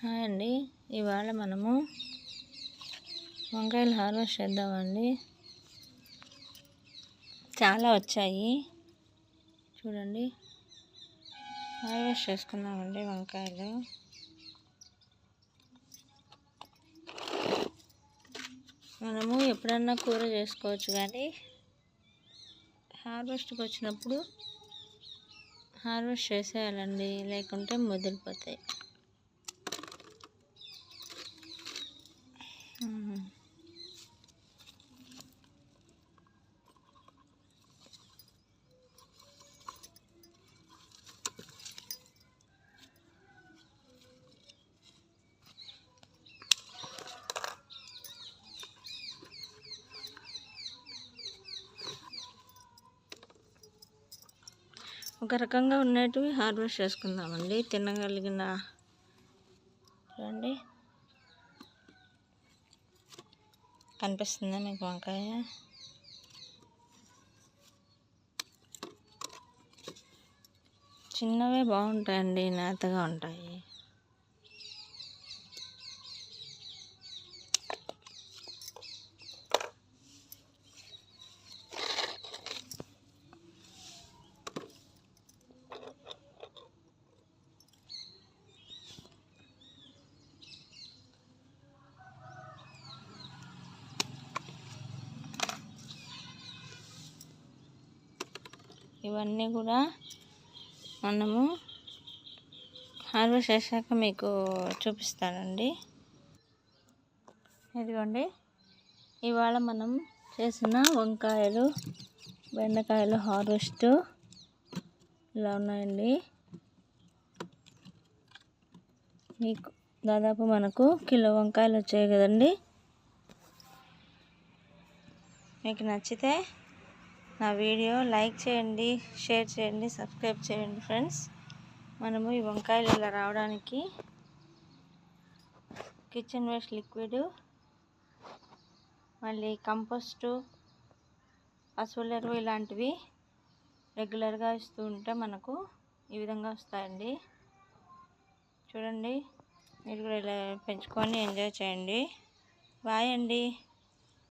Hi అండి. ఇవాళ మనము వంకాయలు హార్వెస్ట్ చేద్దామండి. చాలా వచ్చాయి. చూడండి. హార్వెస్ట్ చేసుకుందామండి వంకాయలు. మనము ఎప్పుడన్నా కూర చేసుకోవచ్చు కానీ హార్వెస్ట్కి వచ్చినప్పుడు హార్వెస్ట్ చేసేయాలండి లేకుంటే ముదిరిపోతాయి. ఒక రకంగా ఉన్నటివి హార్వెస్ట్ చేసుకుందామండి. తినగలిగిన చూడండి కనిపిస్తుందా మీకు వంకాయ? చిన్నవే బాగుంటాయండి నేతగా ఉంటాయి. ఇవన్నీ కూడా మనము హార్వెస్ట్ చేశాక మీకు చూపిస్తానండి. ఇదిగోండి. ఇవాళ మనం చేసిన వంకాయలు బెండకాయలు హార్వెస్ట్ ఇలా ఉన్నాయండి. మీకు దాదాపు మనకు కిలో వంకాయలు వచ్చాయి కదండి. మీకు నచ్చితే నా వీడియో లైక్ చేయండి షేర్ చేయండి సబ్స్క్రైబ్ చేయండి ఫ్రెండ్స్. మనము ఈ వంకాయలు ఇలా రావడానికి కిచెన్ వేస్ట్ లిక్విడ్ మళ్ళీ కంపోస్టు పశువుల ఎరువు ఇలాంటివి రెగ్యులర్గా ఇస్తూ ఉంటే మనకు ఈ విధంగా వస్తాయండి. చూడండి మీరు కూడా ఇలా పెంచుకొని ఎంజాయ్ చేయండి. బాయ్ అండి.